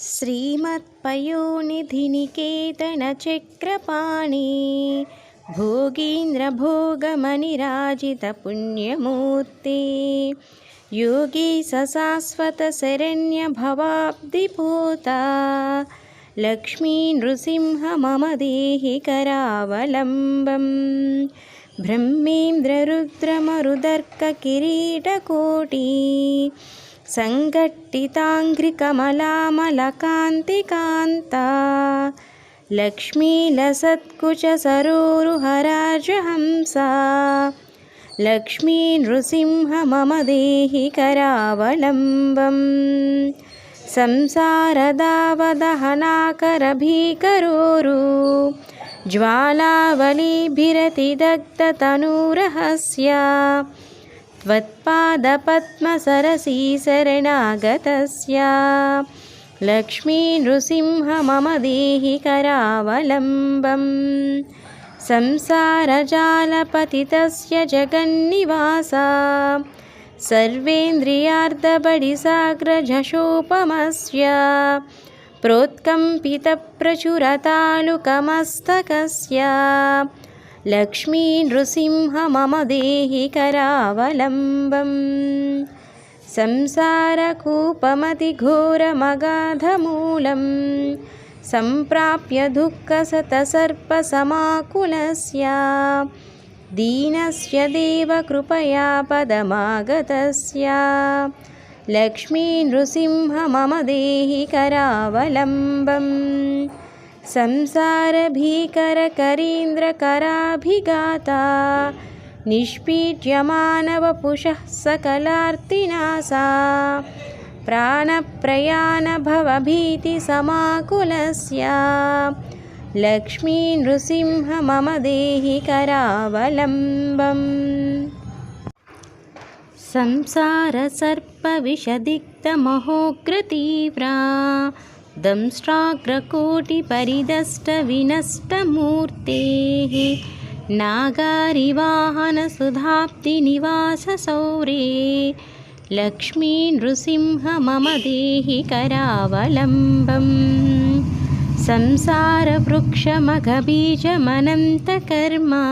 श्रीमत्पयोनिधिनिकेतनचक्रपाणि भोगीन्द्रभोगमनिराजितपुण्यमूर्ते योगी सशाश्वतशरण्यभवाब्धिपोता लक्ष्मी नृसिंह मम देहि करावलम्बम् ब्रह्मेन्द्ररुद्रमरुदर्ककिरीटकोटि सङ्घट्टिताङ्घ्रिकमलामलकान्तिकान्ता लक्ष्मीलसत्कुचसरोरुहराजहंसा। लक्ष्मी नृसिंह मम देहि करावलम्बम् संसारदावदहनाकरभीकरोरु। ज्वालावलीभिरतिदग्धतनुरहस्य त्वत्पादपद्मसरसीशरणागतस्य लक्ष्मी नृसिंह मम देहि करावलम्बम् संसारजालपतितस्य जगन्निवासा सर्वेन्द्रियार्धबडिसाग्रझषोपमस्य प्रोत्कम्पितप्रचुरतालुकमस्तकस्य లక్ష్మీ నృసింహ మమ దేహి కరావలంబం సంసారకూపమతిఘోరమగాధమూలం సంప్రాప్య దుఃఖసతసర్పసమాకులస్య దీనస్య దేవకృపయా పదమాగతస్య లక్ష్మీ నృసింహ మమ దేహి కరావలంబం संसारभीकरकरीन्द्रकराभिघाता निष्पीड्यमानवपुषः सकलार्तिनासा प्राणप्रयाणभवभीतिसमाकुलस्य लक्ष्मी नृसिंह मम देहि करावलम्बम्। संसारसर्पविषदिग्धमहोग्रतीव्रा दंष्ट्राग्रकोटिपरिदष्टविनष्टमूर्तेः नागारिवाहनसुधाब्धिनिवाससौरे लक्ष्मी नृसिंह मम देहि करावलम्बम् संसारवृक्षमघबीजमनन्तकर्मा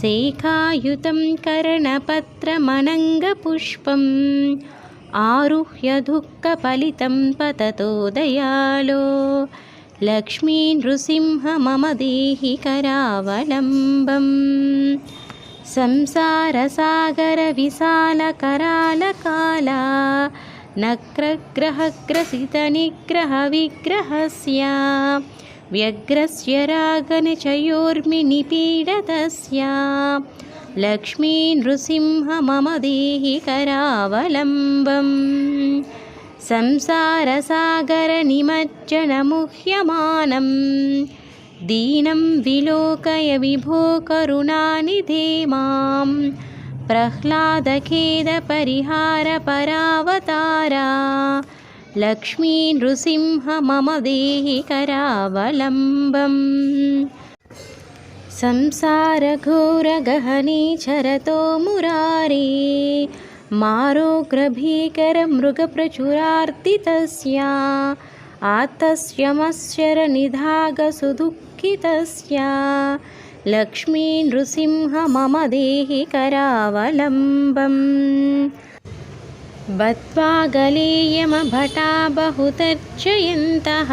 शेखायुतं कर्णपत्रमनङ्गपुष्पम् ఆరుహ్య దుఃఖ ఫలితం పతతో దయాలో. లక్ష్మీ నృసింహ మమ దేహి కరావలంబం. సంసారసాగర విశాలకరాలకాల నక్రగ్రహగ్రసితనిగ్రహ విగ్రహస్య. వ్యగ్రస్య రాగనిచయోర్మి నిపీడతస్య देहि करावलम्बम्। संसारसागरनिमज्जनमुह्यमानं दीनं विलोकय विभो करुणानिधे मां प्रह्लादखेदपरिहारपरावतारा लक्ष्मी नृसिंह मम देहि करावलम्बम् संसारघोरगहने चरतो मुरारे मारोग्रभीकरमृगप्रचुरार्तितस्य आतस्य मत्सरनिधागसुदुःखितस्य लक्ष्मी नृसिंह मम देहि करावलम्बम् बद्ध्वा गलेयमभटा बहुतर्जयन्तः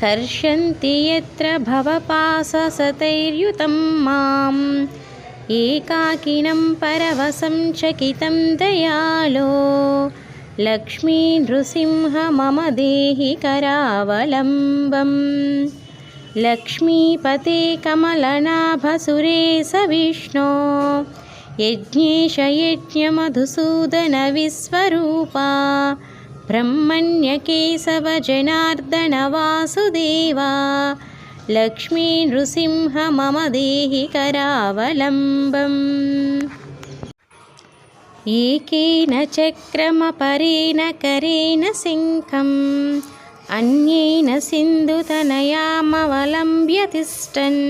कर्षन्ति यत्र भवपाससतैर्युतं माम् एकाकिनं परवशं चकितं दयालो लक्ष्मी नृसिंह मम देहि करावलम्बम् लक्ष्मीपते कमलनाभसुरेश विष्णो यज्ञेश यज्ञमधुसूदनविश्वरूपा ब्रह्मण्यकेशवजनार्दनवासुदेवा लक्ष्मी नृसिंह मम देहि करावलम्बम्। एकेन चक्रमपरेण करेण सिंहम् अन्येन सिन्धुतनयामवलम्ब्य तिष्ठन्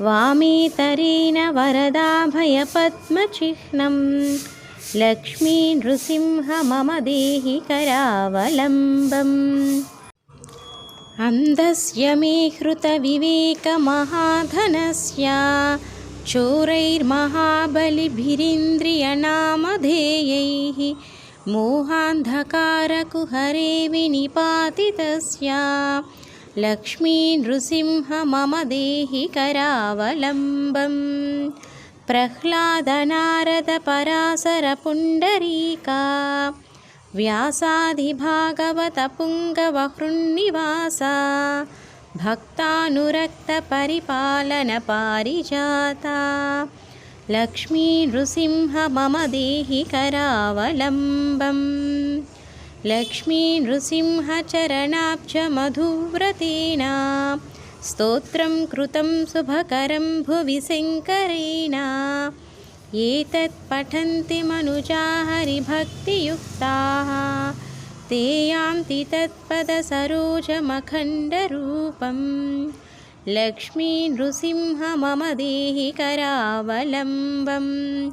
वामेतरेण वरदाभयपद्मचिह्नं लक्ष्मी नृसिंह मम देहि करावलम्बम् अन्धस्य मे हृतविवेकमहाधनस्य चोरैर्महाबलिभिरिन्द्रियनामधेयैः मोहान्धकारकुहरे विनिपातितस्य लक्ष्मी नृसिंह मम देहि करावलम्बम् प्रह्लादनारदपरासरपुण्डरीका व्यासादिभागवतपुङ्गवहृन्निवासा भक्तानुरक्तपरिपालनपारिजाता लक्ष्मी नृसिंह मम देहि करावलम्बम् लक्ष्मी नृसिंहचरणाब्जमधुव्रतेन स्तोत्रं कृतं शुभकरं भुवि शङ्करेण। एतत् पठन्ति मनुजा हरिभक्तियुक्ताः। ते यान्ति तत्पदसरोजमखण्डरूपं लक्ष्मी नृसिंह मम देहि करावलम्बम्।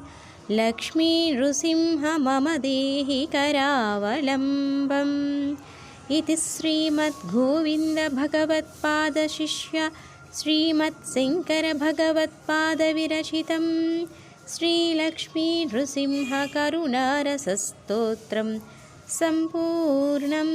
लक्ष्मी नृसिंह मम देहि करावलम्बम् इति श्रीमद्गोविन्दभगवत्पादशिष्य श्रीमत्शङ्करभगवत्पादविरचितं श्रीलक्ष्मीनृसिंहकरुणारसस्तोत्रं सम्पूर्णम्